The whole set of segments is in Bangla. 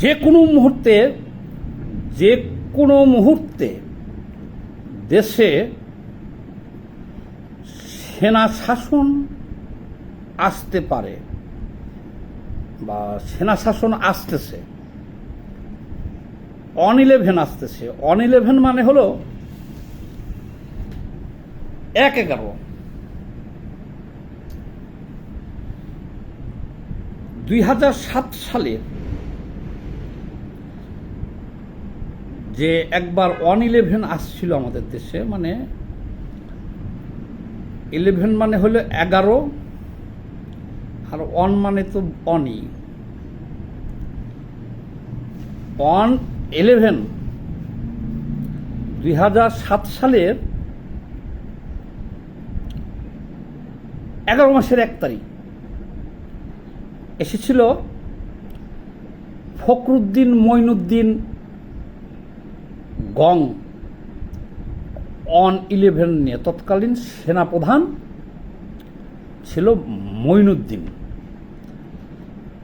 যে কোনো মুহূর্তে, যে কোনো মুহূর্তে দেশে সেনা শাসন আসতে পারে বা সেনা শাসন আসতেছে অন ইলেভেন আসতেছে। অন ইলেভেন মানে হলো এক এগারো। দুই হাজার সাত সালে যে একবার ওয়ান ইলেভেন আসছিল আমাদের দেশে মানে ইলেভেন মানে হলো এগারো, আর অন মানে তো অনই। অন ইলেভেন দুই হাজার সাত সালের এগারো মাসের এক তারিখ। এসেছিল ফখরুদ্দিন মঈনুদ্দিন গং অন ইলেভেন নিয়ে তৎকালীন সেনাপ্রধান ছিল মঈনুদ্দিন।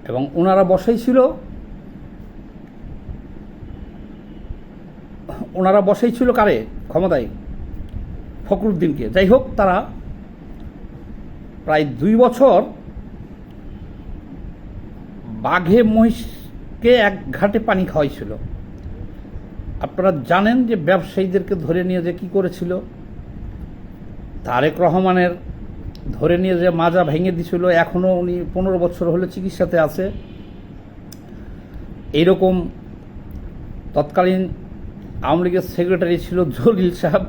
এবং ওনারা বসাই ছিল, ওনারা বসেই ছিল কারে? ক্ষমতায়, ফখরুদ্দিনকে। যাই হোক, তারা প্রায় দুই বছর বাঘে মহিষকে এক ঘাটে পানি খাওয়াইছিল। আপনারা জানেন যে ব্যবসায়ীদেরকে ধরে নিয়ে যে কি করেছিল? তারেক রহমানের ধরে নিয়ে যে মাজা ভেঙে দিছিল এখনও উনি পনেরো বছর হলে চিকিৎসাতে আছে। এইরকম তৎকালীন আওয়ামী লীগের সেক্রেটারি ছিল জলিল সাহেব।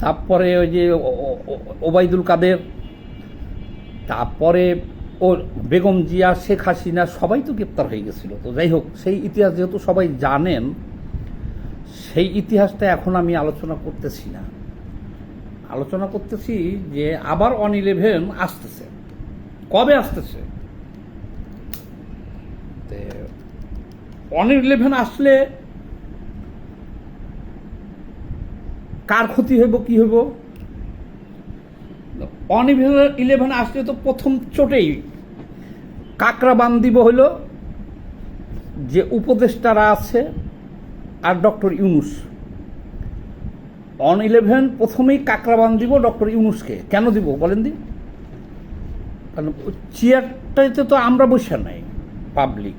তারপরে ওই যে ওবায়দুল কাদের। তারপরে ও বেগম জিয়া, শেখ হাসিনা সবাই তো গ্রেপ্তার হয়ে গেছিল। তো যাই হোক, সেই ইতিহাস যেহেতু সবাই জানেন, সেই ইতিহাসটা এখন আমি আলোচনা করতেছি না। আলোচনা করতেছি যে আবার অন ইলেভেন আসতেছে। কবে আসতেছে? অন ইলেভেন আসলে কার ক্ষতি হইব, কি হইব? অন ইলেভেন আসলে তো প্রথম চোটেই। কাকরা বান দিব হইল যে উপদেষ্টারা আছে, আর ডক্টর ইউনুস। অন ইলেভেন প্রথমেই কাকরা বান দিব, ডক্টর ইউনুসকে। কেন দিব বলেন দি? কারণ চেয়ারটাতে তো আমরা বসে নাই পাবলিক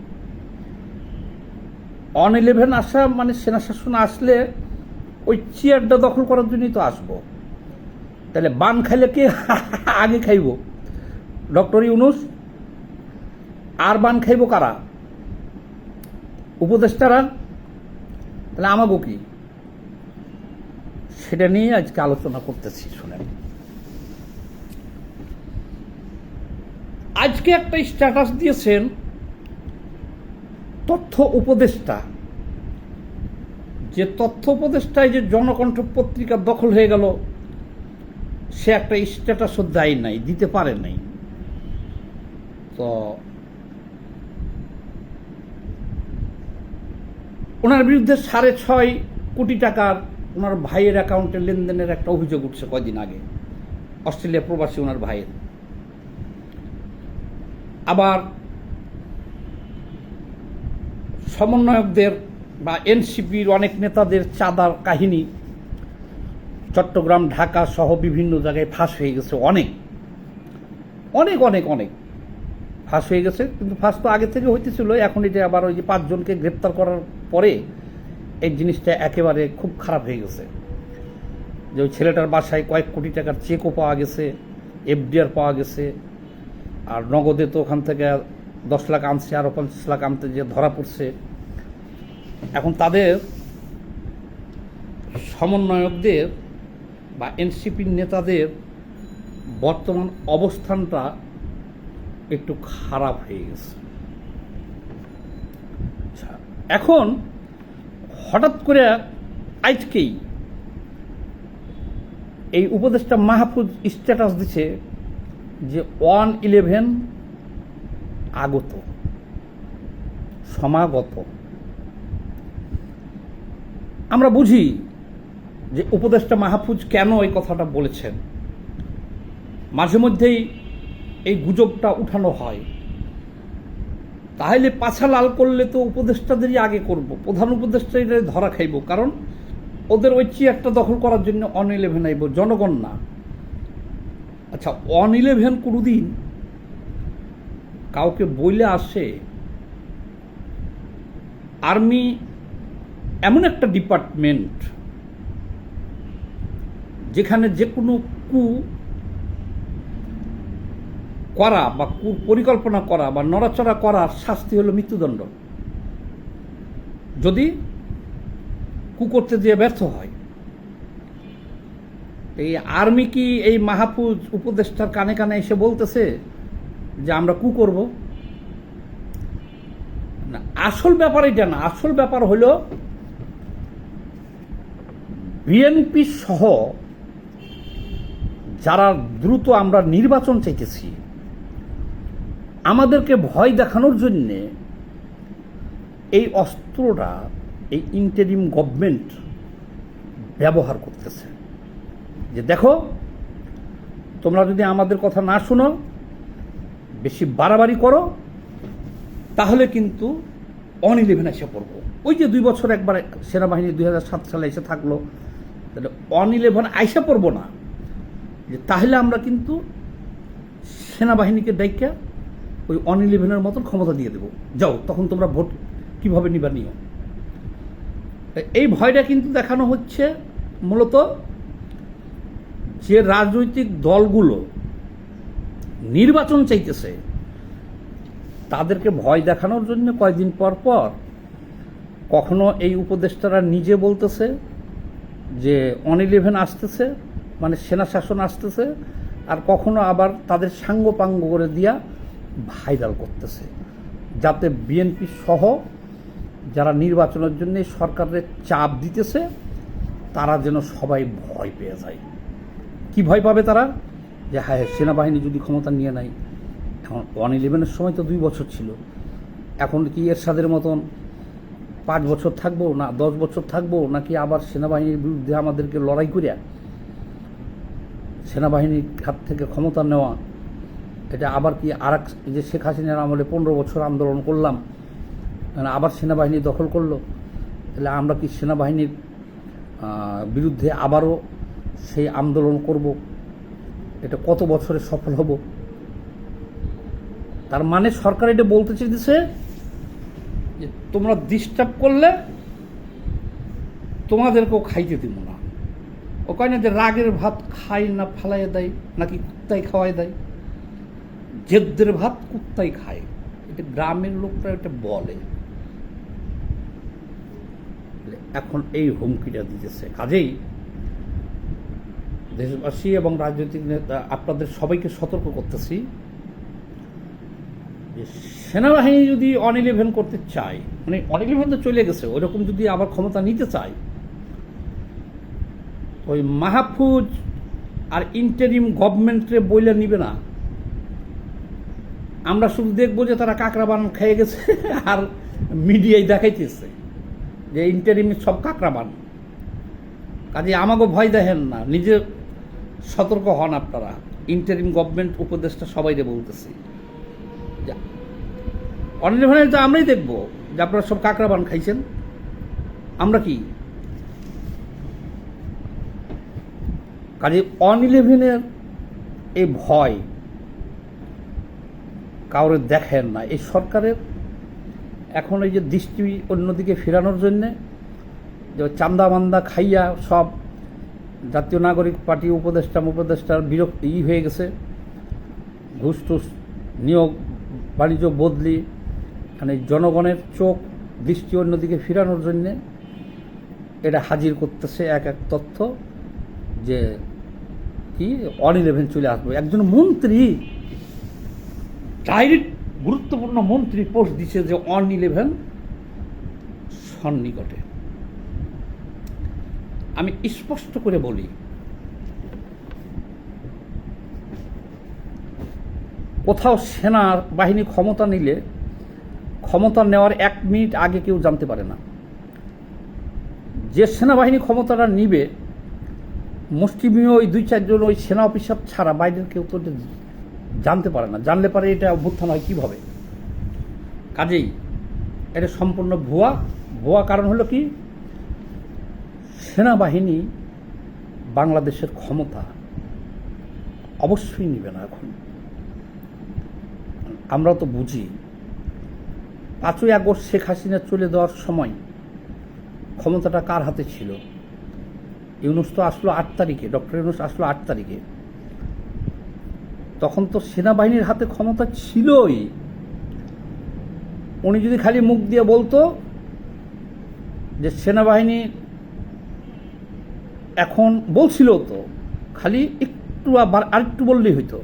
অন ইলেভেন আসা মানে সেনা শাসন আসলে ওই চেয়ারটা দখল করার জন্যই তো আসব। তাহলে বান খাইলে কে? আগে খাইব। ডক্টর ইউনুস, আর বান খাইব কারা? উপদেষ্টারা? তাহলে আমাগো কি? সেটা নিয়ে আজকে আলোচনা করতেছি, শুনেন। আজকে একটা স্ট্যাটাস দিয়েছেন তথ্য উপদেষ্টা। যে তথ্য উপদেষ্টায় যে জনকণ্ঠ পত্রিকা দখল হয়ে গেল সে একটা স্ট্যাটাসও দেয় নাই, দিতে পারে নাই। তো ওনার বিরুদ্ধে সাড়ে ছয় কোটি টাকার ওনার ভাইয়ের অ্যাকাউন্টে লেনদেনের একটা অভিযোগ উঠছে কয়দিন আগে। অস্ট্রেলিয়া প্রবাসী ওনার ভাইয়ের। আবার সমন্বয়কদের বা এনসিপির অনেক নেতাদের চাঁদার কাহিনী চট্টগ্রাম, ঢাকা সহ বিভিন্ন জায়গায় ফাঁস হয়ে গেছে অনেক। অনেক অনেক অনেক। ফাঁস হয়ে গেছে, কিন্তু ফাঁস তো আগে থেকে হইতেছিল। এখন এটা আবার ওই যে পাঁচজনকে গ্রেপ্তার করার পরে এই জিনিসটা একেবারে খুব খারাপ হয়ে গেছে। যে ওই ছেলেটার বাসায় কয়েক কোটি টাকার চেকও পাওয়া গেছে, এফডিআর পাওয়া গেছে, আর নগদে তো ওখান থেকে দশ লাখ আনছে আরও পঞ্চাশ লাখ আনতে যে ধরা পড়ছে। এখন তাদের সমন্বয়কদের বা এনসিপির নেতাদের বর্তমান অবস্থানটা একটু খারাপ হয়ে গেছে। আচ্ছা, এখন হঠাৎ করে আজকেই এই উপদেশটা মাহফুজ স্ট্যাটাস দিছে যে ওয়ান ইলেভেন আগত সমাগত। আমরা বুঝি যে উপদেষ্টা মাহফুজ কেন এই কথাটা বলেছেন? মাঝে মধ্যেই এই গুজবটা উঠানো হয়। তাহলে পাছা লাল করলে তো উপদেষ্টাদেরই আগে করব, প্রধান উপদেষ্টাই ধরা খাইব, কারণ ওদের ওই চেয়ারটা দখল করার জন্য অন ইলেভেন আইব, জনগণ না। আচ্ছা অন ইলেভেন কোনোদিন কাউকে বইলে আসে, আর্মি এমন একটা ডিপার্টমেন্ট যেখানে যে কোনো কু করা বা কু পরিকল্পনা করা বা নড়াচড়া করার শাস্তি হলো মৃত্যুদণ্ড। যদি কু করতে দিয়ে ব্যর্থ হয়, এই আর্মি কি এই মাহফুজ উপদেষ্টার কানে কানে এসে বলতেছে যে আমরা কু করব? না, আসল ব্যাপার এটা না, আসল ব্যাপার হলো বিএনপি সহ যারা দ্রুত আমরা নির্বাচন চাইতেছি, আমাদেরকে ভয় দেখানোর জন্যে এই অস্ত্রটা, এই ইন্টারিম গভর্নমেন্ট ব্যবহার করতেছে। যে দেখো, তোমরা যদি আমাদের কথা না শোনো, বেশি বাড়াবাড়ি করো, তাহলে কিন্তু অন ইলেভেন এসে পড়ব। ওই যে দুই বছর একবার সেনাবাহিনী দুই হাজার সাত সালে এসে থাকল, তাহলে অন ইলেভেন আইসা পড়ব না। যে তাহলে আমরা কিন্তু সেনাবাহিনীকে দায়িকা ওই অন ইলেভেনের মতন ক্ষমতা দিয়ে দেবো। যাও, তখন তোমরা ভোট কীভাবে নিবা নিও। এই ভয়টা কিন্তু দেখানো হচ্ছে মূলত যে রাজনৈতিক দলগুলো নির্বাচন চাইতেছে, তাদেরকে ভয় দেখানোর জন্য কয়েকদিন পর পর কখনো এই উপদেষ্টারা নিজে বলতেছে যে অন ইলেভেন আসতেছে মানে সেনা শাসন আসতেছে আর কখনো আবার তাদের সাঙ্গপাঙ্গ করে দিয়া ভাইরাল করতেছে। যাতে বিএনপি সহ যারা নির্বাচনের জন্য সরকারের চাপ দিতেছে, তারা যেন সবাই ভয় পেয়ে যায়। কি ভয় পাবে তারা? যে হ্যাঁ সেনাবাহিনী যদি ক্ষমতা নিয়ে নেয়। এখন ওয়ান ইলেভেনের সময় তো দুই বছর ছিল। এখন কি এরশাদের মতন পাঁচ বছর থাকব না দশ বছর থাকব নাকি আবার সেনাবাহিনীর বিরুদ্ধে আমাদেরকে লড়াই করিয়া সেনাবাহিনীর হাত থেকে ক্ষমতা নেওয়া, এটা আবার কি আর যে শেখ হাসিনার আমলে পনেরো বছর আন্দোলন করলাম মানে আবার সেনাবাহিনী দখল করল, তাহলে আমরা কি সেনাবাহিনীর বিরুদ্ধে আবারও সেই আন্দোলন করব? এটা কত বছরে সফল হব? তার মানে সরকার এটা বলতে চেয়েছে যে তোমরা ডিস্টার্ব করলে তোমাদেরকেও খাইতে দিব না। ও কয় না যে রাগের ভাত খাই না ফালাইয়া দেয়, নাকি কুত্তাই খাওয়াই দেয়? জেদ্দের ভাত কুত্তাই খায়। এটা গ্রামের লোকরা এটা বলে। এখন এই হুমকিটা দিতেছে। কাজেই দেশবাসী এবং রাজনৈতিক নেতা, আপনাদের সবাইকে সতর্ক করতেছি সেনাবাহিনী যদি অন ইলেভেন করতে চায় মানে অন ইলেভেন তো চলে গেছে ওরকম যদি আবার ক্ষমতা নিতে চায় ওই মাহফুজ আর ইন্টারিম গভর্নমেন্টে বইলে নিবে না। আমরা শুধু দেখব যে তারা কাঁকড়া বান খেয়ে গেছে আর মিডিয়ায় দেখাইতেছে যে ইন্টারিম সব কাঁকড়া বান কাজে আমাকে ভয় দেখেন না, নিজে সতর্ক হন আপনারা। ইন্টারিম গভর্নমেন্ট উপদেষ্টা সবাইকে বলতেছি। অনির্ভরে তো আমরাই দেখব যে আপনারা সব কাঁকড়া বান খাইছেন। আমরা কি? কাজে অন ইলেভেনের এই ভয় কাউরে দেখেন না। এই সরকারের এখন এই যে দৃষ্টি অন্যদিকে ফেরানোর জন্যে, যে চান্দা মান্দা খাইয়া সব জাতীয় নাগরিক পার্টি উপদেষ্টা উপদেষ্টার বিরক্তি ই হয়ে গেছে। ঘুষ টুস নিয়োগ, বাণিজ্য বদলি মানে জনগণের চোখ দৃষ্টি অন্যদিকে ফেরানোর জন্যে এটা হাজির করতেছে এক এক তথ্য। যে কি? অন ইলেভেন চলে আসবে। একজন মন্ত্রী ডাইরেক্ট গুরুত্বপূর্ণ মন্ত্রী পোস্ট দিচ্ছে যে অন ইলেভেন সন্নিকটে। আমি স্পষ্ট করে বলি, কোথাও সেনার বাহিনী ক্ষমতা নিলে, ক্ষমতা নেওয়ার এক মিনিট আগে কেউ জানতে পারে না। যে সেনাবাহিনী ক্ষমতাটা নিবে মুষ্টিমীয় ওই দুই চারজন ওই সেনা অফিসার ছাড়া বাইরের কেউ তো জানতে পারে না। জানলে পারে এটা অভ্যুত্থান হয় কীভাবে? কাজেই এটা সম্পূর্ণ ভুয়া। ভুয়া কারণ হলো কি? সেনাবাহিনী বাংলাদেশের ক্ষমতা অবশ্যই নেবে না এখন। আমরা তো বুঝি, পাঁচই আগস্ট শেখ হাসিনা চলে যাওয়ার সময় ক্ষমতাটা কার হাতে ছিল? ইউনুস তো আসলো আট তারিখে, ডক্টর ইউনুস আসলো আট তারিখে। তখন তো সেনাবাহিনীর হাতে ক্ষমতা ছিলই। উনি যদি খালি মুখ দিয়ে বলতো যে সেনাবাহিনী এখন বলছিল তো, খালি একটু আবার আরেকটু বললেই হইতো।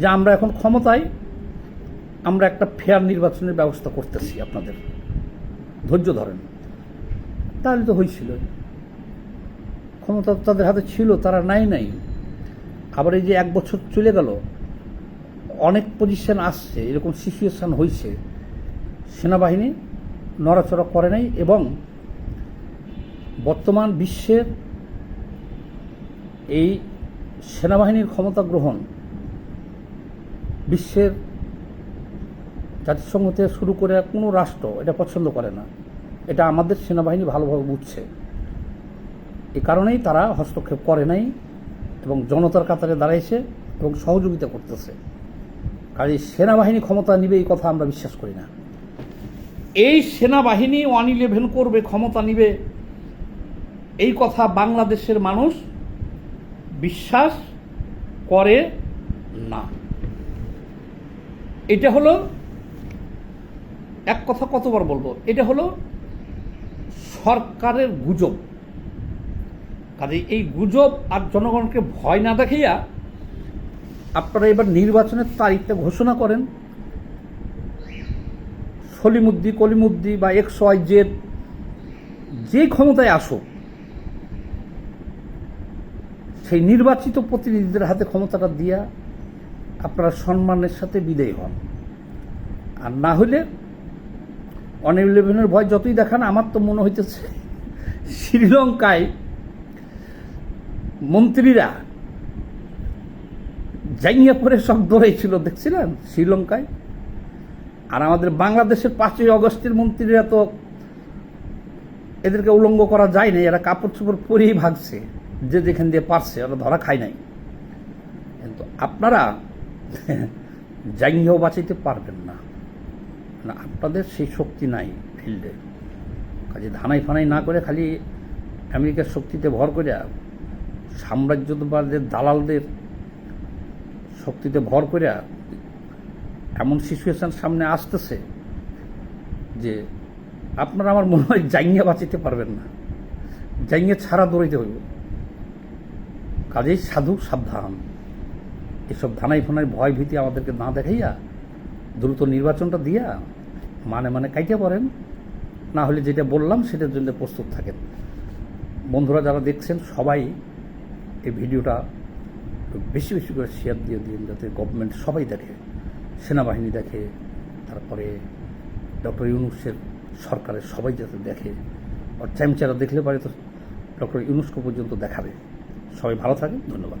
যে আমরা এখন ক্ষমতায়, আমরা একটা ফেয়ার নির্বাচনের ব্যবস্থা করতেছি আপনাদের। ধৈর্য ধরেন। তাহলে তো হয়েছিল ক্ষমতা তাদের হাতে ছিল, তারা নাই নাই। আবার এই যে এক বছর চলে গেল, অনেক পজিশন আসছে, এরকম সিচুয়েশন হয়েছে সেনাবাহিনী নড়াচড়া করে নাই এবং বর্তমান বিশ্বের এই সেনাবাহিনীর ক্ষমতা গ্রহণ বিশ্বের জাতিসংঘ থেকে শুরু করে কোনো রাষ্ট্র এটা পছন্দ করে না। এটা আমাদের সেনাবাহিনী ভালোভাবে বুঝছে। এ কারণেই তারা হস্তক্ষেপ করে নাই এবং জনতার কাতারে দাঁড়াইছে এবং সহযোগিতা করতেছে। এই সেনাবাহিনী ক্ষমতা নিবে এই কথা আমরা বিশ্বাস করি না। এই সেনাবাহিনী ওয়ান ইলেভেন করবে, ক্ষমতা নিবে, এই কথা বাংলাদেশের মানুষ বিশ্বাস করে না। এটা হলো এক কথা কতবার বলব? এটা হলো সরকারের গুজব। কাজে এই গুজব আর জনগণকে ভয় না দেখাইয়া আপনারা এবার নির্বাচনের তারিখটা ঘোষণা করেন। সলিমুদ্দি, কলিমুদ্দি বা এক্স, ওয়াই, জেড, যে ক্ষমতায় আসুক, সেই নির্বাচিত প্রতিনিধিদের হাতে ক্ষমতাটা দিয়া আপনারা সম্মানের সাথে বিদায় হন। আর না হলে অন ইলেভেনের ভয় যতই দেখান, আমার তো মনে হইতেছে শ্রীলঙ্কায় মন্ত্রীরা জাইয়া পরে সব দৌড়াইছিল দেখছিলেন? শ্রীলঙ্কায়। আর আমাদের বাংলাদেশের পাঁচই অগস্টের মন্ত্রীরা তো এদেরকে উলঙ্গ করা যায় না এরা কাপড় চোপড় পরেই ভাগছে, যে যেখান দিয়ে পারছে, ওরা ধরা খায় নাই। কিন্তু আপনারা জাইয়াও বাঁচাইতে পারবেন না। না, আপনাদের সেই শক্তি নাই ফিল্ডে। কাজে ধানাই ফানাই না করে খালি আমেরিকার শক্তিতে ভর করে সাম্রাজ্যবাদের দালালদের শক্তিতে ভর করে এমন সিচুয়েশান সামনে আসতেছে যে আপনারা আমার মনে হয় জাইঙ্গা বাঁচিতে পারবেন না। জাইঙ্গা ছাড়া দৌড়াইতে হইব। কাজেই সাধু সাবধান। এসব ধানাই ফানাই ভয় ভীতি আমাদেরকে না দেখাইয়া দ্রুত নির্বাচনটা দিয়া মানে মানে কাইতে পারেন না হলে যেটা বললাম সেটার জন্য প্রস্তুত থাকেন। বন্ধুরা যারা দেখছেন সবাই এই ভিডিওটা বেশি বেশি করে শেয়ার দিয়ে দিন যাতে গভর্নমেন্ট সবাই দেখে, সেনাবাহিনী দেখে, তারপরে ডক্টর ইউনুসের সরকারের সবাই যাতে দেখে। আর চ্যামচারা দেখলে পারে তো ডক্টর ইউনুসকে পর্যন্ত দেখাবে। সবাই ভালো থাকেন, ধন্যবাদ।